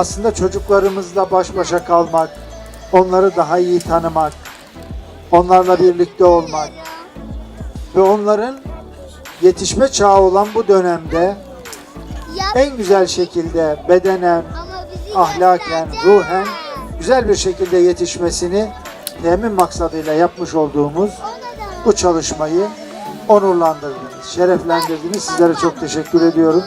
aslında çocuklarımızla baş başa kalmak, onları daha iyi tanımak, onlarla birlikte olmak ve onların yetişme çağı olan bu dönemde en güzel şekilde bedenen, ahlaken, ruhen güzel bir şekilde yetişmesini temin maksadıyla yapmış olduğumuz bu çalışmayı onurlandırdınız, şereflendirdiniz. Sizlere çok teşekkür ediyorum.